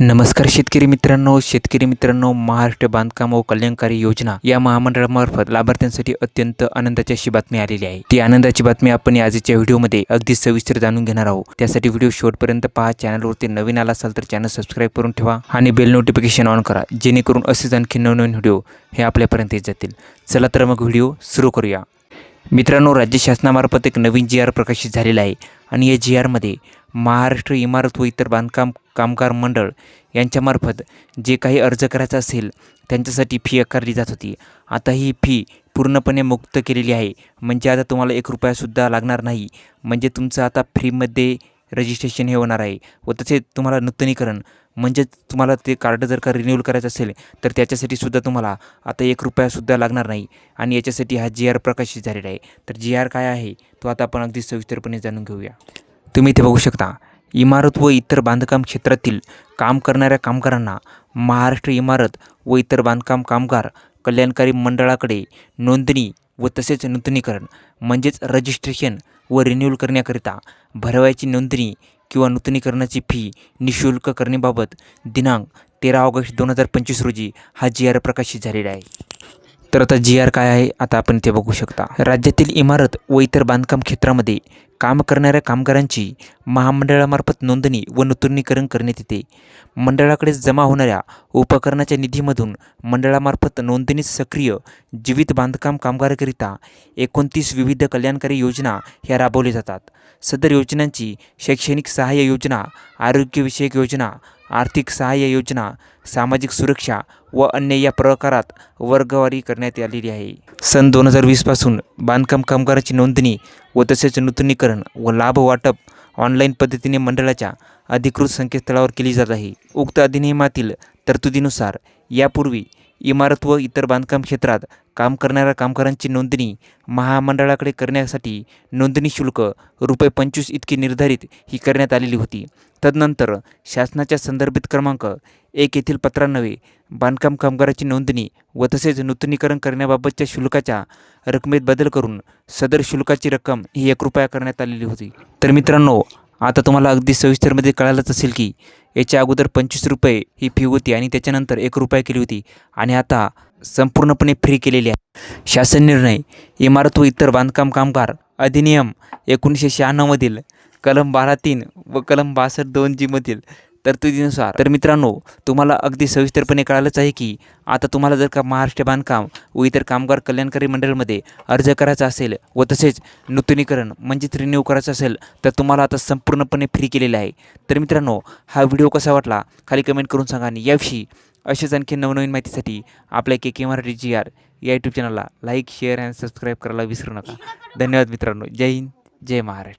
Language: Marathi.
नमस्कार शेतकरी मित्रांनो शेतकरी मित्रांनो महाराष्ट्र बांधकाम व कल्याणकारी योजना या महामंडळामार्फत लाभार्थ्यांसाठी अत्यंत आनंदाची अशी बातमी आलेली आहे. ती आनंदाची बातमी आपण या आजच्या व्हिडिओमध्ये अगदी सविस्तर जाणून घेणार आहोत. त्यासाठी व्हिडिओ शेवटपर्यंत पहा चॅनलवरती नवीन आला असाल तर चॅनल सबस्क्राईब करून ठेवा आणि बेल नोटिफिकेशन ऑन करा जेणेकरून असेच आणखी नवनवीन व्हिडिओ हे आपल्यापर्यंत येत जातील. चला तर मग व्हिडिओ सुरू करूया. मित्रांनो राज्य शासनामार्फत एक नवीन जी आर प्रकाशित झालेला आहे आणि या जी आरमध्ये महाराष्ट्र इमारत व इतर बांधकाम कामगार मंडळ यांच्यामार्फत जे काही अर्ज करायचा असेल त्यांच्यासाठी फी आकारली जात होती. आता ही फी पूर्णपणे मुक्त केलेली आहे. म्हणजे आता तुम्हाला एक रुपयासुद्धा लागणार नाही. म्हणजे तुमचं आता फ्रीमध्ये रजिस्ट्रेशन हे होणार आहे व तसे तुम्हाला नूतनीकरण म्हणजेच तुम्हाला ते कार्ड जर का रिन्यूअल करायचं असेल तर त्याच्यासाठी सुद्धा तुम्हाला आता एक रुपयासुद्धा लागणार नाही आणि याच्यासाठी हा जी आर प्रकाशित झालेला आहे. तर जी आर काय आहे तो आता आपण अगदी सविस्तरपणे जाणून घेऊया. तुम्ही इथे बघू शकता इमारत व इतर बांधकाम क्षेत्रातील काम करणाऱ्या कामगारांना महाराष्ट्र इमारत व इतर बांधकाम कामगार कल्याणकारी मंडळाकडे नोंदणी व तसेच नूतनीकरण म्हणजेच रजिस्ट्रेशन व रिन्यूअल करण्याकरिता भरवायची नोंदणी किंवा नूतनीकरणाची फी निशुल्क करण्याबाबत दिनांक तेरा ऑगस्ट दोन हजार पंचवीस रोजी हा जी आर प्रकाशित झालेला आहे. तर आता जी आर काय आहे आता आपण ते बघू शकता. राज्यातील इमारत व इतर बांधकाम क्षेत्रामध्ये काम करणाऱ्या कामगारांची महामंडळामार्फत नोंदणी व नूतनीकरण करण्यात येते. मंडळाकडे जमा होणाऱ्या उपकरणाच्या निधीमधून मंडळामार्फत नोंदणी सक्रिय जीवित बांधकाम कामगाराकरिता एकोणतीस विविध कल्याणकारी योजना ह्या राबवल्या जातात. सदर योजनांची शैक्षणिक सहाय्य योजना आरोग्यविषयक योजना आर्थिक सहाय्य योजना सामाजिक सुरक्षा व अन्य या प्रकारात वर्गवारी करण्यात आलेली आहे. सन दोन हजार वीसपासून बांधकाम कामगाराची नोंदणी व तसेच नूतनीकरण व लाभ वाटप ऑनलाईन पद्धतीने मंडळाच्या अधिकृत संकेतस्थळावर केली जात आहे. उक्त अधिनियमातील तरतुदीनुसार यापूर्वी इमारत व इतर बांधकाम क्षेत्रात काम करणाऱ्या कामगारांची नोंदणी महामंडळाकडे करण्यासाठी नोंदणी शुल्क रुपये पंचवीस इतकी निर्धारित ही करण्यात आलेली होती. तदनंतर शासनाच्या संदर्भित क्रमांक एक येथील पत्रान्वये बांधकाम कामगाराची नोंदणी व तसेच नूतनीकरण करण्याबाबतच्या शुल्काच्या रकमेत बदल करून सदर शुल्काची रक्कम ही एक रुपया करण्यात आलेली होती. तर मित्रांनो आता तुम्हाला अगदी सविस्तरमध्ये कळालंच असेल की याच्या अगोदर पंचवीस रुपये ही फी होती आणि त्याच्यानंतर एक रुपया केली होती आणि आता संपूर्णपणे फ्री केलेली आहे. शासन निर्णय इमारत व इतर बांधकाम कामगार अधिनियम एकोणीसशे शहाण्णवमधील कलम बारा तीन व कलम बासष्ट दोन जीमधील तरतुदीनुसार. तर मित्रांनो तुम्हाला अगदी सविस्तरपणे कळालंच आहे की आता तुम्हाला जर का महाराष्ट्र बांधकाम व इतर कामगार कल्याणकारी मंडळामध्ये अर्ज करायचा असेल व तसेच नूतनीकरण म्हणजेच रिन्यू करायचं असेल तर तुम्हाला आता संपूर्णपणे फ्री केलेले आहे. तर मित्रांनो हा व्हिडिओ कसा वाटला खाली कमेंट करून सांगा आणि याविषयी अशाच आणखी नवनवीन माहितीसाठी आपल्या K K Marathi G R या यूट्यूब चॅनलला लाईक शेअर आणि सबस्क्राईब करायला विसरू नका. धन्यवाद मित्रांनो. जय हिंद जय महाराष्ट्र.